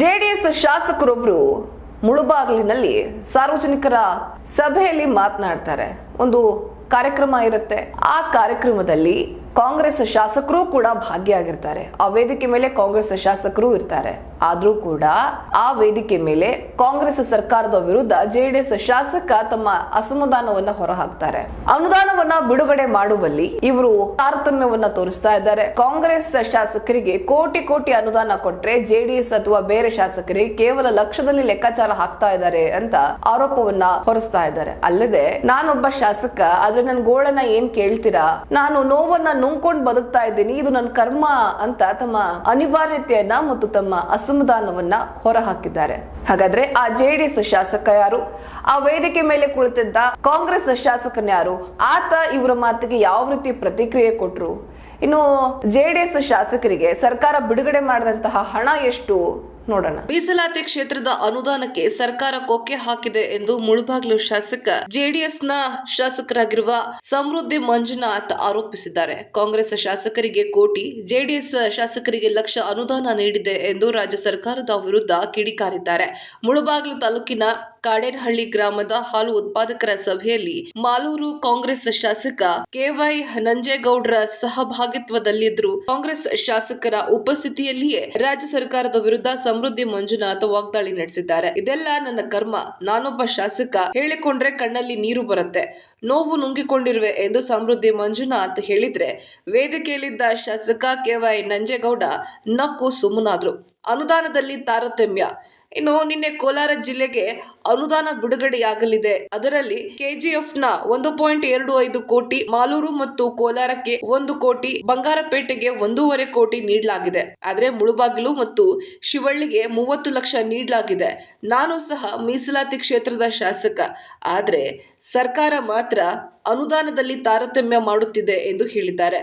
JDS ಶಾಸಕರೊಬ್ರು ಮುಳುಬಾಗಿಲಿನಲ್ಲಿ ಸಾರ್ವಜನಿಕರ ಸಭೆಯಲ್ಲಿ ಮಾತನಾಡ್ತಾರೆ. ಒಂದು ಕಾರ್ಯಕ್ರಮ ಇರುತ್ತೆ. ಆ ಕಾರ್ಯಕ್ರಮದಲ್ಲಿ ಕಾಂಗ್ರೆಸ್ ಶಾಸಕರು ಕೂಡ ಭಾಗಿಯಾಗಿರ್ತಾರೆ. ಆ ವೇದಿಕೆ ಮೇಲೆ ಕಾಂಗ್ರೆಸ್ ಶಾಸಕರು ಇರ್ತಾರೆ. ಆದ್ರೂ ಕೂಡ ಆ ವೇದಿಕೆ ಮೇಲೆ ಕಾಂಗ್ರೆಸ್ ಸರ್ಕಾರದ ವಿರುದ್ಧ ಜೆಡಿಎಸ್ ಶಾಸಕ ತಮ್ಮ ಅಸಮಾಧಾನವನ್ನ ಹೊರಹಾಕ್ತಾರೆ. ಅನುದಾನವನ್ನ ಬಿಡುಗಡೆ ಮಾಡುವಲ್ಲಿ ಇವರು ತಾರತಮ್ಯವನ್ನ ತೋರಿಸ್ತಾ ಇದ್ದಾರೆ. ಕಾಂಗ್ರೆಸ್ ಶಾಸಕರಿಗೆ ಕೋಟಿ ಕೋಟಿ ಅನುದಾನ ಕೊಟ್ರೆ ಜೆಡಿಎಸ್ ಅಥವಾ ಬೇರೆ ಶಾಸಕರಿಗೆ ಕೇವಲ ಲಕ್ಷದಲ್ಲಿ ಲೆಕ್ಕಾಚಾರ ಹಾಕ್ತಾ ಇದ್ದಾರೆ ಅಂತ ಆರೋಪವನ್ನ ಹೊರಿಸ್ತಾ ಇದ್ದಾರೆ. ಅಲ್ಲದೆ ನಾನೊಬ್ಬ ಶಾಸಕ, ಆದ್ರೆ ನನ್ ಗೋಳನ್ನ ಏನ್ ಕೇಳ್ತೀರಾ? ನಾನು ನೋವನ್ನ ನುಂಗ್ಕೊಂಡ್ ಬದುಕ್ತಾ ಇದ್ದೀನಿ. ಇದು ನನ್ನ ಕರ್ಮ ಅಂತ ತಮ್ಮ ಅನಿವಾರ್ಯತೆಯನ್ನ ಮತ್ತು ತಮ್ಮ ಅಸಮಾಧಾನವನ್ನ ಹೊರಹಾಕಿದ್ದಾರೆ. ಹಾಗಾದ್ರೆ ಆ ಜೆಡಿಎಸ್ ಶಾಸಕ ಯಾರು? ಆ ವೇದಿಕೆ ಮೇಲೆ ಕುಳಿತಿದ್ದ ಕಾಂಗ್ರೆಸ್ ಶಾಸಕನ ಯಾರು? ಆತ ಇವರ ಮಾತಿಗೆ ಯಾವ ರೀತಿ ಪ್ರತಿಕ್ರಿಯೆ ಕೊಟ್ರು? ಇನ್ನು ಜೆಡಿಎಸ್ ಶಾಸಕರಿಗೆ ಸರ್ಕಾರ ಬಿಡುಗಡೆ ಮಾಡಿದಂತಹ ಹಣ ಎಷ್ಟು? ನೋಡೋಣ. ಮೀಸಲಾತಿ ಕ್ಷೇತ್ರದ ಅನುದಾನಕ್ಕೆ ಸರ್ಕಾರ ಕೊಕ್ಕೆ ಹಾಕಿದೆ ಎಂದು ಮುಳುಬಾಗ್ಲು ಶಾಸಕ ಜೆಡಿಎಸ್ನ ಶಾಸಕರಾಗಿರುವ ಸಮೃದ್ಧಿ ಮಂಜುನಾಥ್ ಆರೋಪಿಸಿದ್ದಾರೆ. ಕಾಂಗ್ರೆಸ್ ಶಾಸಕರಿಗೆ ಕೋಟಿ, ಜೆಡಿಎಸ್ ಶಾಸಕರಿಗೆ ಲಕ್ಷ ಅನುದಾನ ನೀಡಿದೆ ಎಂದು ರಾಜ್ಯ ಸರ್ಕಾರದ ವಿರುದ್ಧ ಕಿಡಿಕಾರಿದ್ದಾರೆ. ಮುಳುಬಾಗ್ಲು ತಾಲೂಕಿನ ಕಾಡೇನಹಳ್ಳಿ ಗ್ರಾಮದ ಹಾಲು ಉತ್ಪಾದಕರ ಸಭೆಯಲ್ಲಿ ಮಾಲೂರು ಕಾಂಗ್ರೆಸ್ ಶಾಸಕ ಕೆವೈ ನಂಜೇಗೌಡರ ಸಹಭಾಗಿತ್ವದಲ್ಲಿದ್ರು ಕಾಂಗ್ರೆಸ್ ಶಾಸಕರ ಉಪಸ್ಥಿತಿಯಲ್ಲಿಯೇ ರಾಜ್ಯ ಸರ್ಕಾರದ ವಿರುದ್ಧ ಸಮೃದ್ಧಿ ಮಂಜುನಾಥ್ ವಾಗ್ದಾಳಿ ನಡೆಸಿದ್ದಾರೆ. ಇದೆಲ್ಲ ನನ್ನ ಕರ್ಮ. ನಾನೊಬ್ಬ ಶಾಸಕ. ಹೇಳಿಕೊಂಡ್ರೆ ಕಣ್ಣಲ್ಲಿ ನೀರು ಬರುತ್ತೆ. ನೋವು ನುಂಗಿಕೊಂಡಿರುವೆ ಎಂದು ಸಮೃದ್ಧಿ ಮಂಜುನಾಥ್ ಹೇಳಿದ್ರೆ ವೇದಿಕೆಯಲ್ಲಿದ್ದ ಶಾಸಕ ಕೆವೈ ನಂಜೇಗೌಡ ನಕ್ಕು ಸುಮ್ಮನಾದ್ರು. ಅನುದಾನದಲ್ಲಿ ತಾರತಮ್ಯ. ಇನ್ನು ನಿನ್ನೆ ಕೋಲಾರ ಜಿಲ್ಲೆಗೆ ಅನುದಾನ ಬಿಡುಗಡೆಯಾಗಲಿದೆ. ಅದರಲ್ಲಿ ಕೆಜಿಎಫ್ನ ಒಂದು ಪಾಯಿಂಟ್ ಎರಡು ಐದು ಕೋಟಿ, ಮಾಲೂರು ಮತ್ತು ಕೋಲಾರಕ್ಕೆ ಒಂದು ಕೋಟಿ, ಬಂಗಾರಪೇಟೆಗೆ ಒಂದೂವರೆ ಕೋಟಿ ನೀಡಲಾಗಿದೆ. ಆದರೆ ಮುಳುಬಾಗಿಲು ಮತ್ತು ಶಿವಳ್ಳಿಗೆ ಮೂವತ್ತು ಲಕ್ಷ ನೀಡಲಾಗಿದೆ. ನಾನು ಸಹ ಮೀಸಲಾತಿ ಕ್ಷೇತ್ರದ ಶಾಸಕ. ಆದರೆ ಸರ್ಕಾರ ಮಾತ್ರ ಅನುದಾನದಲ್ಲಿ ತಾರತಮ್ಯ ಮಾಡುತ್ತಿದೆ ಎಂದು ಹೇಳಿದ್ದಾರೆ.